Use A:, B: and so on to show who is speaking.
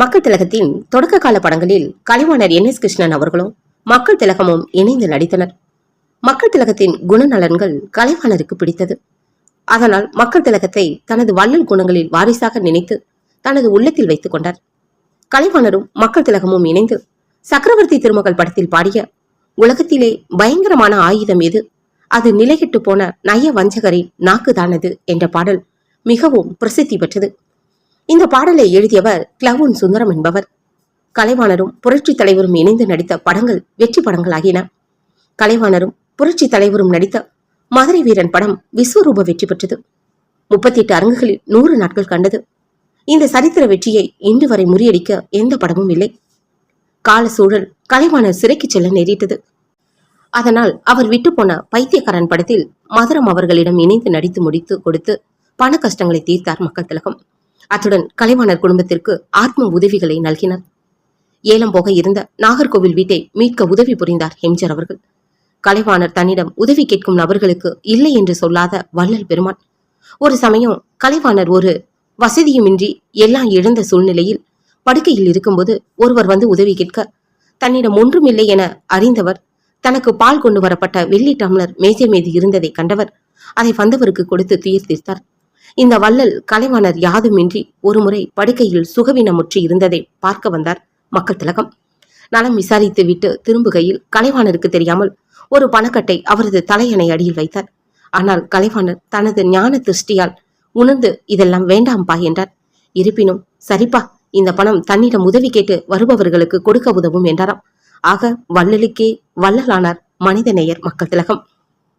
A: மக்கள் திலகத்தின் தொடக்க கால படங்களில் கலைவாணர் என் எஸ் கிருஷ்ணன் அவர்களும் மக்கள் திலகமும் இணைந்து நடித்தனர். மக்கள் திலகத்தின் குணநலன்கள் கலைவாணருக்கு பிடித்தது. அதனால் மக்கள் திலகத்தை தனது வள்ளல் குணங்களில் வாரிசாக நினைத்து தனது உள்ளத்தில் வைத்துக் கொண்டார். கலைவாணரும் மக்கள் திலகமும் இணைந்து சக்கரவர்த்தி திருமகள் படத்தில் பாடிய உலகத்திலே பயங்கரமான ஆயுதம் எது? அது நிலையிட்டு போன நய வஞ்சகரின் நாக்குதானது என்ற பாடல் மிகவும் பிரசித்தி பெற்றது. இந்த பாடலை எழுதியவர் கிளவுன் சுந்தரம் என்பவர். கலைவாணரும் புரட்சி தலைவரும் இணைந்து நடித்த படங்கள் வெற்றி படங்களாகின. கலைவாணரும் புரட்சி தலைவரும் நடித்த மதுரை வீரன் படம் விஸ்வரூப வெற்றி பெற்றது. முப்பத்தி எட்டு அரங்குகளில் நூறு நாட்கள் கண்டது. இந்த சரித்திர வெற்றியை இன்று வரை முறியடிக்க எந்த படமும் இல்லை. கால சூழல் கலைவாணர் சிறைக்கு செல்ல நேரிட்டது. அதனால் அவர் விட்டுப்போன பைத்தியக்காரன் படத்தில் மதுரம் அவர்களிடம் இணைந்து நடித்து முடித்து கொடுத்து பண கஷ்டங்களை தீர்த்தார் மக்கள் திலகம். அத்துடன் கலைவாணர் குடும்பத்திற்கு ஆத்ம உதவிகளை நல்கினார். ஏலம் போக இருந்த நாகர்கோவில் வீட்டை மீட்க உதவி புரிந்தார் ஹெம்ஜர் அவர்கள். கலைவாணர் தன்னிடம் உதவி கேட்கும் நபர்களுக்கு இல்லை என்று சொல்லாத வள்ளல் பெருமான். ஒரு சமயம் கலைவாணர் ஒரு வசதியுமின்றி எல்லாம் இழந்த சூழ்நிலையில் படுக்கையில் இருக்கும்போது ஒருவர் வந்து உதவி கேட்க தன்னிடம் ஒன்றுமில்லை என அறிந்தவர் தனக்கு பால் கொண்டு வரப்பட்ட வெள்ளி டம்ளர் மேஜை மீது இருந்ததை கண்டவர் அதை வந்தவருக்கு கொடுத்து துயர் தீர்த்தார் இந்த வள்ளல் கலைவாணர் யாதுமின்றி ஒருமுறை படுக்கையில் சுகவீனமுற்றி இருந்ததை பார்க்க வந்தார் மக்கள் திலகம். நலம் விசாரித்து விட்டு திரும்புகையில் கலைவாணருக்கு தெரியாமல் ஒரு பணக்கட்டை அவரது தலையணை அடியில் வைத்தார். ஆனால் கலைவாணர் தனது ஞான திருஷ்டியால் உணர்ந்து இதெல்லாம் வேண்டாம்பா என்றார். இருப்பினும் சரிப்பா இந்த பணம் தன்னிடம் உதவி கேட்டு வருபவர்களுக்கு கொடுக்க உதவும் என்றாராம். ஆக வள்ளலுக்கே வள்ளலானார் மனிதநேயர் மக்கள் திலகம்.